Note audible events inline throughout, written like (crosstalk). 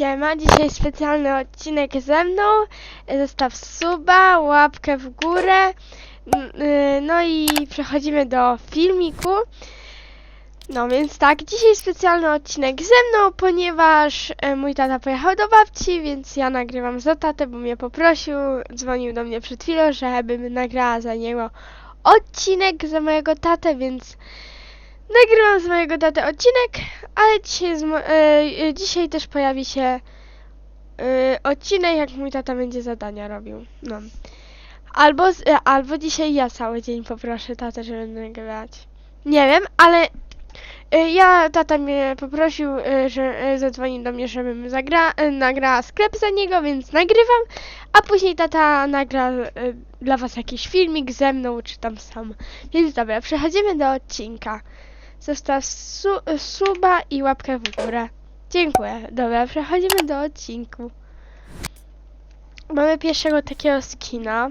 Siema, dzisiaj specjalny odcinek ze mną. Zostaw suba, łapkę w górę. N- y, No i przechodzimy do filmiku. No więc tak, dzisiaj specjalny odcinek ze mną, ponieważ e, mój tata pojechał do babci, więc ja nagrywam za tatę, bo mnie poprosił, dzwonił do mnie przed chwilą, żebym nagrała za niego odcinek za mojego tatę, więc nagrywam z mojego taty odcinek, ale dzisiaj, e, e, dzisiaj też pojawi się e, odcinek, jak mój tata będzie zadania robił. No. Albo, e, albo dzisiaj ja cały dzień poproszę tatę, żeby nagrywać. Nie wiem, ale e, ja, tata mnie poprosił, e, że e, zadzwonił do mnie, żebym zagra, e, nagrała sklep za niego, więc nagrywam, a później tata nagra e, dla was jakiś filmik ze mną, czy tam sam. Więc dobra, przechodzimy do odcinka. Zostaw su suba i łapkę w górę. Dziękuję. Dobra, przechodzimy do odcinku. Mamy pierwszego takiego skina.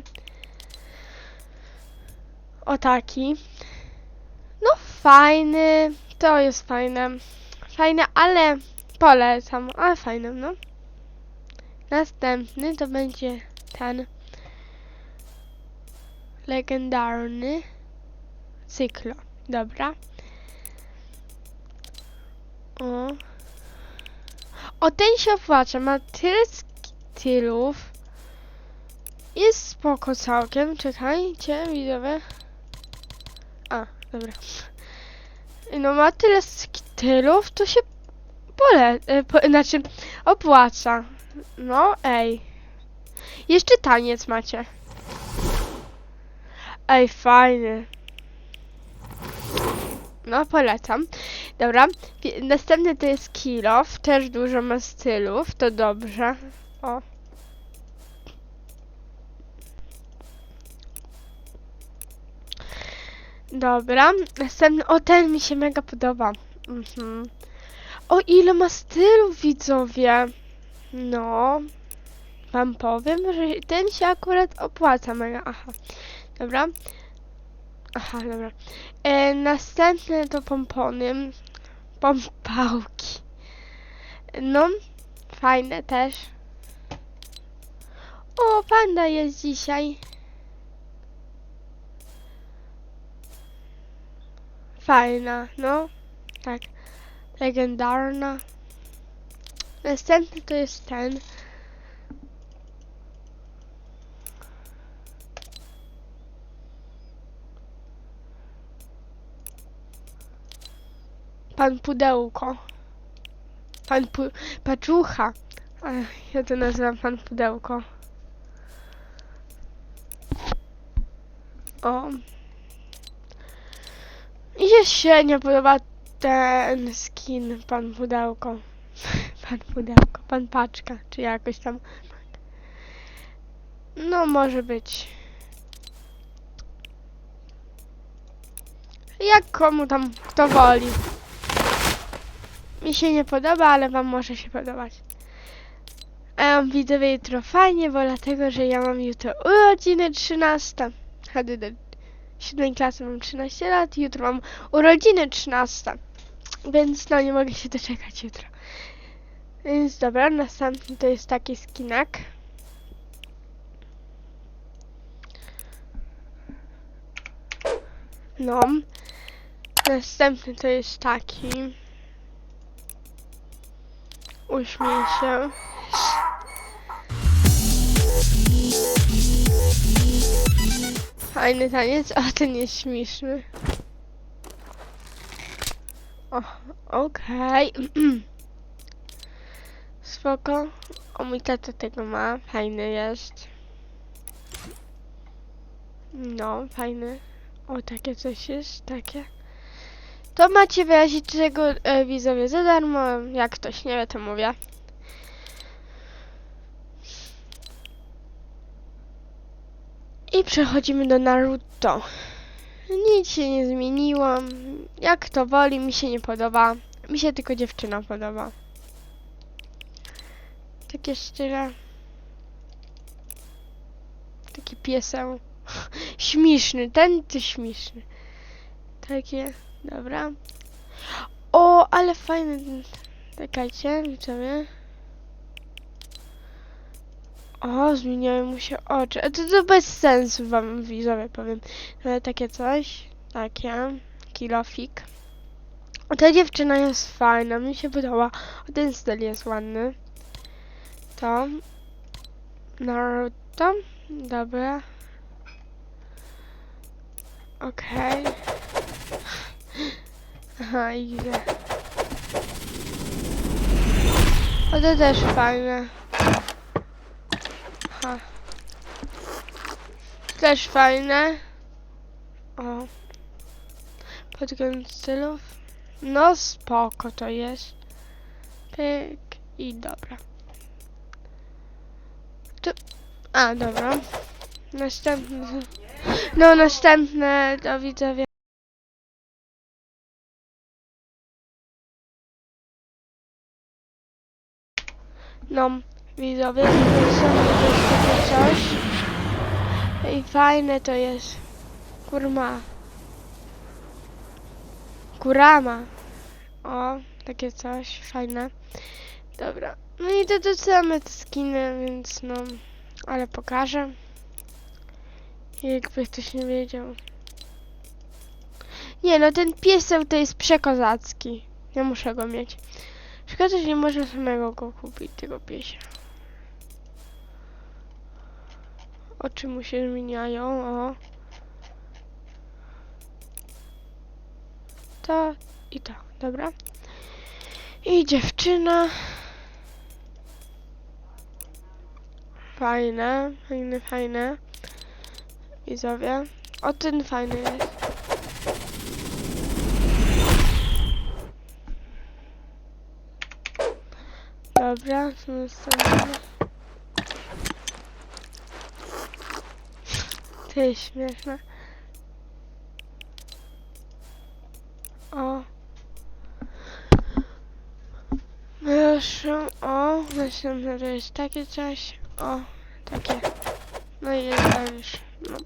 O taki. No fajny. To jest fajne. Fajne, ale polecam. Ale fajne, no. Następny to będzie ten legendarny cyklo. Dobra. O. O, ten się opłaca. Ma tyle stylów. Jest spoko całkiem. Czekajcie, widzowie. A, dobra. No ma tyle stylów, to się pole... e, Po, znaczy, opłaca. No, ej. Jeszcze taniec macie. Ej, fajny. No, polecam. Dobra. Następny to jest Kilof. Też dużo ma stylów. To dobrze. O. Dobra. Następny. O, ten mi się mega podoba. Mhm. O, ile ma stylów, widzowie. No. Wam powiem, że ten się akurat opłaca mega. Aha. Dobra. Aha, dobra. E, następne to pompony. Pompałki. No, fajne też. O, panda jest dzisiaj. Fajna, no. Tak. Legendarna. Następny to jest ten. Pan Pudełko. Pan pu... Paczucha. Ja to nazywam pan Pudełko. O. Mi się średnio podoba ten skin, pan Pudełko. (laughs) Pan Pudełko, pan Paczka, czy jakoś tam. No, może być. Jak komu tam, kto woli. Mi się nie podoba, ale wam może się podobać. A ja mam widzowie jutro fajnie, bo dlatego, że ja mam jutro urodziny 13. Chodzę do 7 klasy, mam 13 lat jutro mam urodziny 13. Więc no nie mogę się doczekać jutro. Więc dobra, następny to jest taki skinak. No. Następny to jest taki. Uśmiej się. Fajny taniec, a ten jest śmieszny. O, okej. (clears throat) Spoko. O, mój tata tego ma. Fajny jest. No, fajny. O, takie coś jest, takie. To macie wyrazić tego e, widzowie za darmo. Jak ktoś nie wie, to mówię. I przechodzimy do Naruto. Nic się nie zmieniło. Jak kto woli, mi się nie podoba. Mi się tylko dziewczyna podoba. Takie szczere. Taki pieseł. (laughs) Śmieszny, ten to śmieszny. Takie, dobra. O, ale fajny. ten- Czekajcie, widzowie. O, zmieniają mu się oczy. To, to bez sensu wam widzowie powiem. Ale takie coś. Takie. Kilofik. Ta dziewczyna jest fajna. Mi się podoba. O, ten styl jest ładny. To. Naruto. Dobra. Okej. Aha, idę. O, to też fajne. Aha. Też fajne. O. Pod względem stylów. No spoko to jest. Pyk i dobra. Tu. A, dobra. Następne. No, następne do widzowie. No, widzowie, są takie coś. I fajne to jest. Kurma. Kurama. O, takie coś, fajne. Dobra. No i to same te skiny, więc no, ale pokażę. Jakby ktoś nie wiedział. Nie no, ten pieseł to jest przekozacki. Ja muszę go mieć. Szkoda, że nie można samego go kupić, tego piesia. Oczy mu się zmieniają, o. To i to, dobra. I dziewczyna. Fajne, fajne, fajne. Widzowie. O, ten fajny jest. Dobra, następny. To jest śmieszne. O. Proszę, o, następne to jest takie coś. O, takie. No i jest już. No.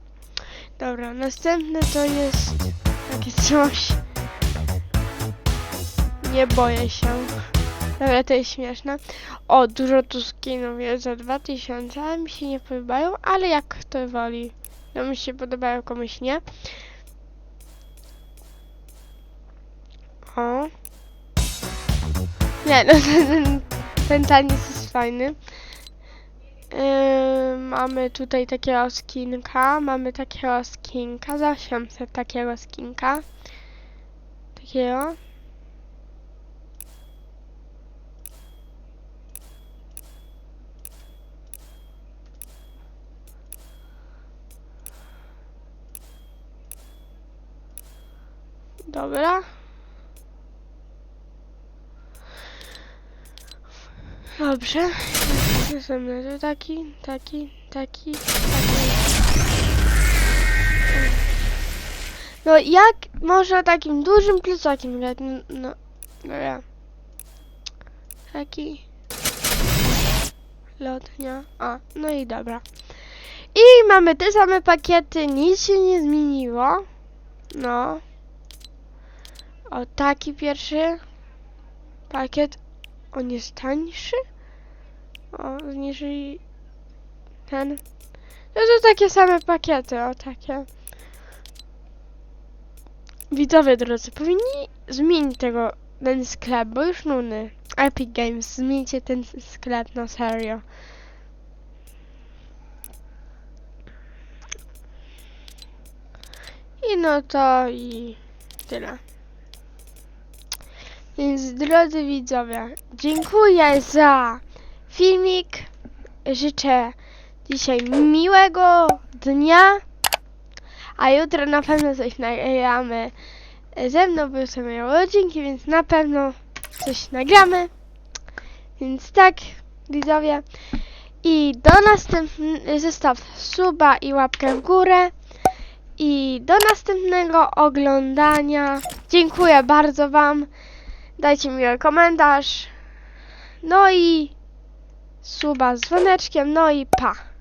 Dobra, następne to jest takie coś. Nie boję się. Dobra, to jest śmieszne. O, dużo tu skinów jest za 2000, ale mi się nie podobają, ale jak kto woli. No mi się podobają, komuś nie. O. Nie, no (laughs) ten, ten taniec jest fajny. Yy, mamy tutaj takiego skinka, mamy takiego skinka, za 800 takiego skinka. Takiego. Dobra. Dobrze. Następny taki, taki, taki, taki. No jak można takim dużym plecakiem grać? No, no, dobra. Taki. Lotnia. A, no i dobra. I mamy te same pakiety, nic się nie zmieniło. No. O, taki pierwszy pakiet. On jest tańszy? O, zniżyli ten. No to takie same pakiety, o takie. Widzowie drodzy, powinni zmienić tego, ten sklep, bo już nuny. Epic Games, zmieńcie ten sklep na serio. I no to i tyle. Więc drodzy widzowie, dziękuję za filmik. Życzę dzisiaj miłego dnia. A jutro na pewno coś nagramy. Ze mną był sobie miał rodzinki, więc na pewno coś nagramy. Więc tak, widzowie. I do następnego, zostaw suba i łapkę w górę. I do następnego oglądania. Dziękuję bardzo Wam. Dajcie mi komentarz. No i suba z dzwoneczkiem. No i pa.